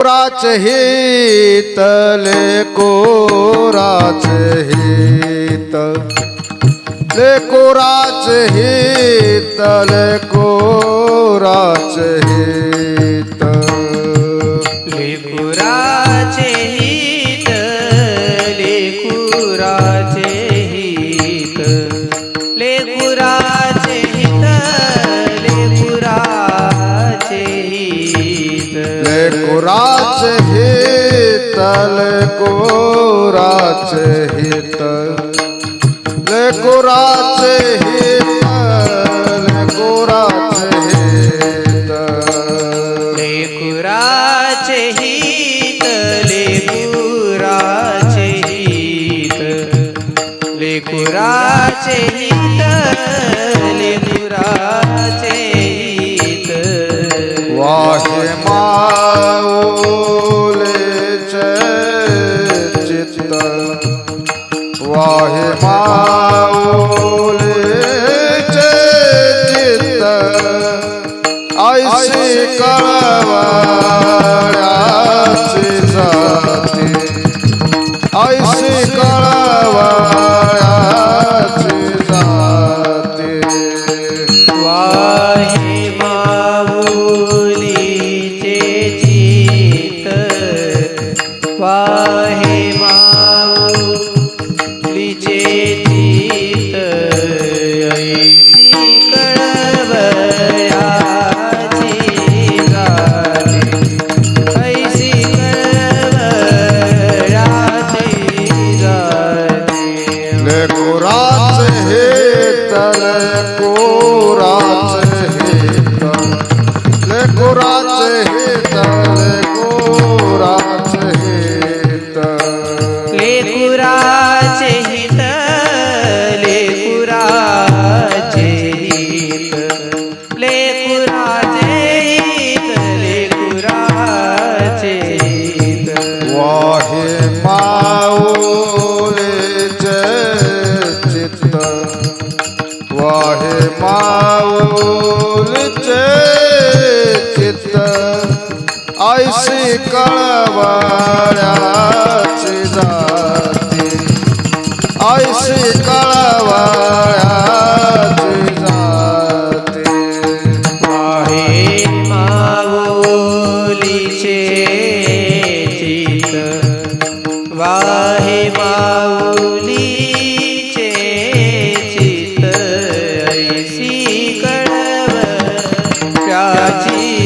कोराच हित कोराच हित. ले कोराच हित कोराच हित. हित। ले कोराच हित ले कोराच हित। ले कोराच हित लेकुराचे हित। लेकुराचे हित लेकुराचे हित लेकुराचे हित। वाहे कळवळ्याची जाती वाहे माऊलेचे चित्त वाहे माऊलीचे चित्त ऐशी कळवळ्याची जाती. ऐशी कळ वाहे माऊलीचे चित ऐसी कळव त्याची